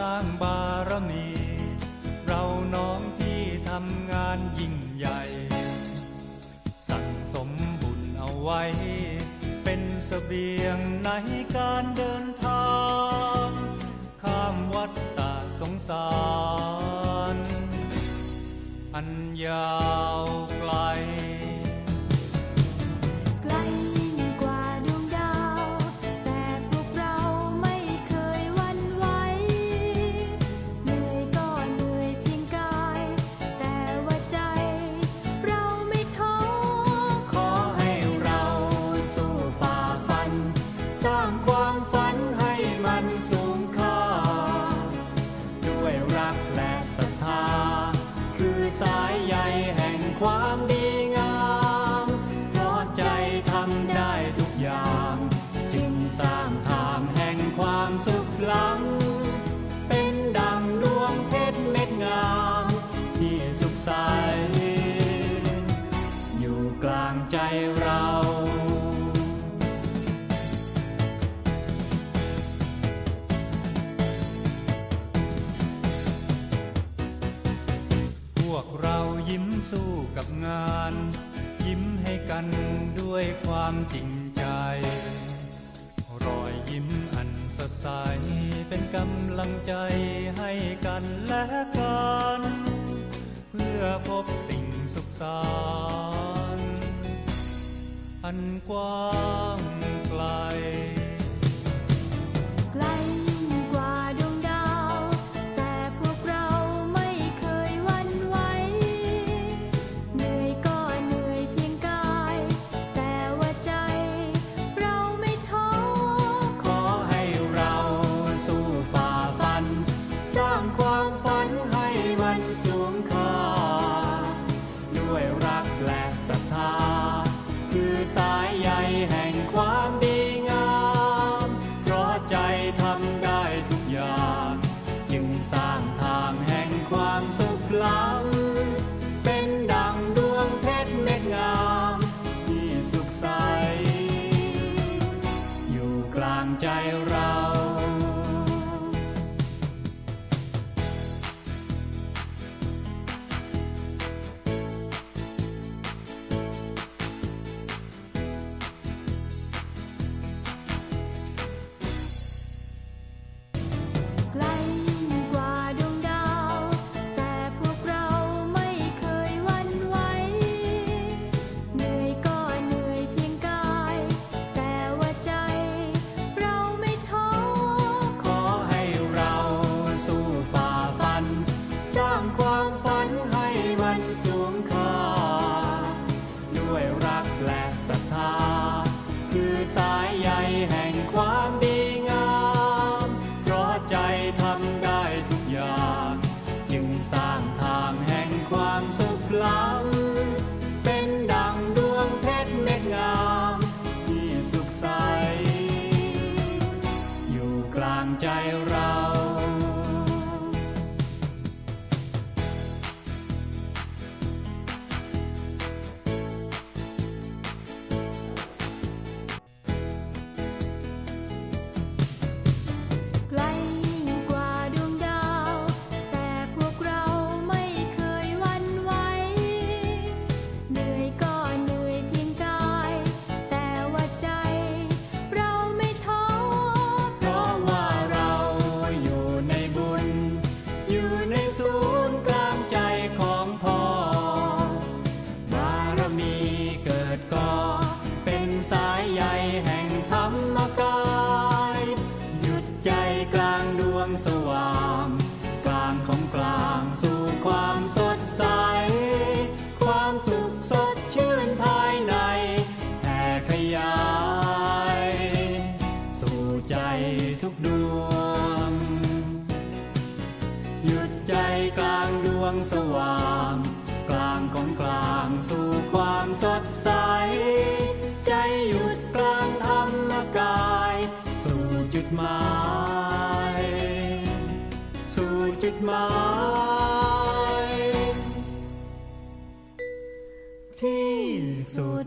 ร้างบารมี เราน้องพี่ทำงานยิ่งใหญ่ สั่งสมบุญเอาไว้ เป็นเสบียงในการเดินทาง ข้ามวัดตาสงสาร อันยาวไกล กลางใจเราพวกเรายิ้มสู้กับงาน ยิ้มให้กันด้วยความจริงใจ รอยยิ้มอันสดใส เป็นกำลังใจให้กันและกัน เพื่อพบสิ่งสุขสัน อันกว้างไกล ไกลยิ่งกว่าดวงดาว แต่พวกเราไม่เคยหวันไหว เหนื่อยก็เหนื่อยเพียงกาย แต่ว่าใจเราไม่ท้อ ขอให้เราสู้ฝ่าฟัน สร้างความฝันให้มันสูงค่าด้วย กลางใจ สวงค่ ใใจกลางดวงสว่าง กลางของกลางสู่ความสดใส ใจหยุดกลางธรรมกาย สู่จุดหมาย สู่จุดหมาย ที่สุด